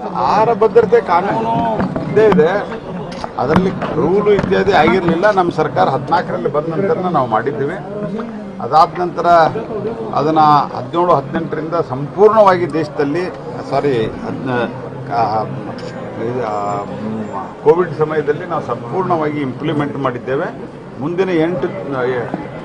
ಆಹಾರ ಭದ್ರತೆ ಕಾನೂನು ಇದ್ದೇ ಇದೆ. ಅದರಲ್ಲಿ ರೂಲು ಇತ್ಯಾದಿ ಆಗಿರಲಿಲ್ಲ. ನಮ್ಮ ಸರ್ಕಾರ ಹದಿನಾಲ್ಕರಲ್ಲಿ ಬಂದ ನಂತರ ನಾವು ಮಾಡಿದ್ದೀವಿ. ಅದಾದ ನಂತರ ಅದನ್ನು ಹದಿನೇಳು, ಹದಿನೆಂಟರಿಂದ ಸಂಪೂರ್ಣವಾಗಿ ದೇಶದಲ್ಲಿ ಸಾರಿ ಕೋವಿಡ್ ಸಮಯದಲ್ಲಿ ನಾವು ಸಂಪೂರ್ಣವಾಗಿ ಇಂಪ್ಲಿಮೆಂಟ್ ಮಾಡಿದ್ದೇವೆ. ಮುಂದಿನ ಎಂಟು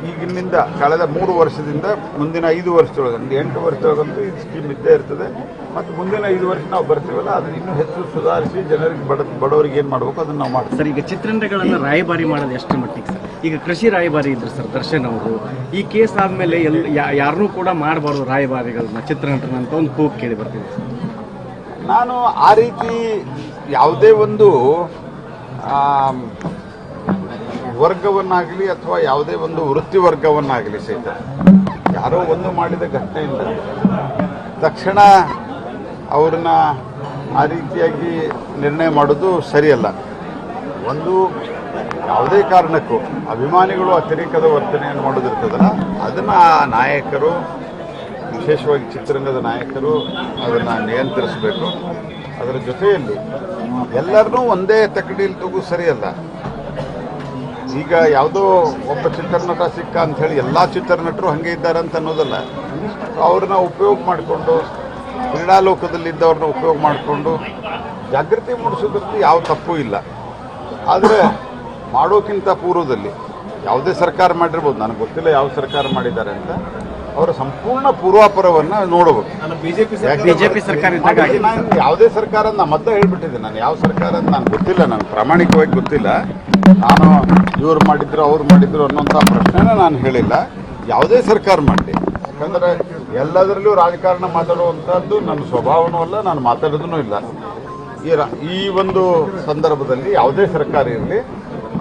ಈಗಿನಿಂದ ಕಳೆದ ಮೂರು ವರ್ಷದಿಂದ ಮುಂದಿನ ಐದು ವರ್ಷದೊಳಗೆ ಎಂಟು ವರ್ಷದೊಳಗಂತೂ ಈ ಸ್ಕೀಮ್ ಇದ್ದೇ ಇರ್ತದೆ. ಮತ್ತು ಮುಂದಿನ ಐದು ವರ್ಷ ನಾವು ಬರ್ತೀವಲ್ಲ ಅದನ್ನು ಇನ್ನೂ ಹೆಚ್ಚು ಸುಧಾರಿಸಿ ಜನರಿಗೆ ಬಡ ಬಡವರಿಗೆ ಏನು ಮಾಡಬೇಕು ಅದನ್ನು ನಾವು ಮಾಡ್ತೀವಿ. ಸರ್ ಈಗ ಚಿತ್ರರಂಗಗಳನ್ನು ರಾಯಭಾರಿ ಮಾಡೋದು ಎಷ್ಟು ಮಟ್ಟಿಗೆ ಸರ್? ಈಗ ಕೃಷಿ ರಾಯಭಾರಿ ಇದ್ರು ಸರ್ ದರ್ಶನ್ ಅವರು. ಈ ಕೇಸ್ ಆದಮೇಲೆ ಎಲ್ ಯಾರನ್ನೂ ಕೂಡ ಮಾಡಬಾರ್ದು ರಾಯಭಾರಿಗಳನ್ನ ಚಿತ್ರನಟನಂತ ಒಂದು ಕೂಗು ಕೇಳಿ ಬರ್ತೀವಿ ನಾನು ಆ ರೀತಿ ಯಾವುದೇ ಒಂದು ವರ್ಗವನ್ನಾಗಲಿ ಅಥವಾ ಯಾವುದೇ ಒಂದು ವೃತ್ತಿ ವರ್ಗವನ್ನಾಗಲಿ ಸಹಿತ. ಯಾರೋ ಒಂದು ಮಾಡಿದ ಘಟನೆಯಿಂದ ತಕ್ಷಣ ಅವ್ರನ್ನ ಆ ರೀತಿಯಾಗಿ ನಿರ್ಣಯ ಮಾಡೋದು ಸರಿಯಲ್ಲ. ಒಂದು ಯಾವುದೇ ಕಾರಣಕ್ಕೂ ಅಭಿಮಾನಿಗಳು ಅತಿರೇಕದ ವರ್ತನೆಯನ್ನು ಮಾಡೋದಿರ್ತದಲ್ಲ, ಅದನ್ನು ನಾಯಕರು, ವಿಶೇಷವಾಗಿ ಚಿತ್ರರಂಗದ ನಾಯಕರು ಅದನ್ನು ನಿಯಂತ್ರಿಸಬೇಕು. ಅದರ ಜೊತೆಯಲ್ಲಿ ಎಲ್ಲರನ್ನೂ ಒಂದೇ ತಕಡಿಯಲ್ಲಿ ತಗೋ ಸರಿಯಲ್ಲ. ಈಗ ಯಾವುದೋ ಒಬ್ಬ ಚಿತ್ರನಟ ಸಿಕ್ಕ ಅಂತ ಹೇಳಿ ಎಲ್ಲ ಚಿತ್ರನಟರು ಹಾಗೆ ಇದ್ದಾರೆ ಅಂತ ಅನ್ನೋದಲ್ಲ. ಅವ್ರನ್ನ ಉಪಯೋಗ ಮಾಡಿಕೊಂಡು ಕ್ರೀಡಾಲೋಕದಲ್ಲಿದ್ದವ್ರನ್ನ ಉಪಯೋಗ ಮಾಡಿಕೊಂಡು ಜಾಗೃತಿ ಮೂಡಿಸೋದ್ರಲ್ಲಿ ಯಾವ ತಪ್ಪು ಇಲ್ಲ. ಆದರೆ ಮಾಡೋಕ್ಕಿಂತ ಪೂರ್ವದಲ್ಲಿ ಯಾವುದೇ ಸರ್ಕಾರ ಮಾಡಿರ್ಬೋದು ನನಗೆ ಗೊತ್ತಿಲ್ಲ ಯಾವ ಸರ್ಕಾರ ಮಾಡಿದ್ದಾರೆ ಅಂತ ಅವರ ಸಂಪೂರ್ಣ ಪೂರ್ವಾಪರವನ್ನು ನೋಡಬೇಕು. ನಾನು ಯಾವುದೇ ಸರ್ಕಾರ ಅಂತ ನಾನು ಮೊದಲೇ ಹೇಳ್ಬಿಟ್ಟಿದ್ದೆ ನಾನು ಯಾವ ಸರ್ಕಾರ ಅಂತ ನನಗೆ ಗೊತ್ತಿಲ್ಲ ನನಗೆ ಪ್ರಾಮಾಣಿಕವಾಗಿ ಗೊತ್ತಿಲ್ಲ. ನಾನು ಇವ್ರು ಮಾಡಿದ್ರು, ಅವ್ರು ಮಾಡಿದ್ರು ಅನ್ನೋಂಥ ಪ್ರಶ್ನೆನ ನಾನು ಹೇಳಿಲ್ಲ. ಯಾವುದೇ ಸರ್ಕಾರ ಮಾಡಲಿ. ಯಾಕಂದ್ರೆ ಎಲ್ಲದರಲ್ಲೂ ರಾಜಕಾರಣ ಮಾತಾಡುವಂಥದ್ದು ನನ್ನ ಸ್ವಭಾವನೂ ಅಲ್ಲ, ನಾನು ಮಾತಾಡೋದೂ ಇಲ್ಲ. ಈ ಈ ಒಂದು ಸಂದರ್ಭದಲ್ಲಿ ಯಾವುದೇ ಸರ್ಕಾರ ಇರಲಿ,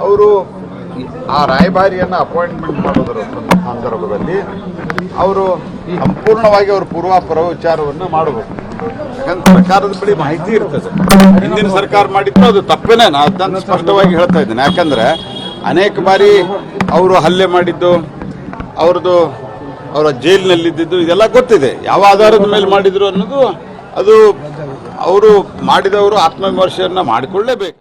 ಅವರು ಆ ರಾಯಭಾರಿಯನ್ನು ಅಪಾಯಿಂಟ್ಮೆಂಟ್ ಮಾಡೋದರ ಸಂದ- ಸಂದರ್ಭದಲ್ಲಿ ಅವರು ಸಂಪೂರ್ಣವಾಗಿ ಅವರು ಪೂರ್ವಾಪರ ವಿಚಾರವನ್ನು ಮಾಡಬೇಕು. ಯಾಕಂದ್ರೆ ಸರ್ಕಾರದ ಬಳಿ ಮಾಹಿತಿ ಇರ್ತದೆ. ಹಿಂದಿನ ಸರ್ಕಾರ ಮಾಡಿದ್ರು ಅದು ತಪ್ಪೇನೆ, ನಾನು ಅದನ್ನು ಸ್ಪಷ್ಟವಾಗಿ ಹೇಳ್ತಾ ಇದ್ದೇನೆ. ಯಾಕಂದ್ರೆ ಅನೇಕ ಬಾರಿ ಅವರು ಹಲ್ಲೆ ಮಾಡಿದ್ದು, ಅವ್ರದ್ದು ಅವರ ಜೈಲಿನಲ್ಲಿದ್ದು ಇದೆಲ್ಲ ಗೊತ್ತಿದೆ. ಯಾವ ಆಧಾರದ ಮೇಲೆ ಮಾಡಿದ್ರು ಅನ್ನೋದು ಅದು ಅವರು ಮಾಡಿದವರು ಆತ್ಮವಿಮರ್ಶೆಯನ್ನು ಮಾಡಿಕೊಳ್ಳೇಬೇಕು.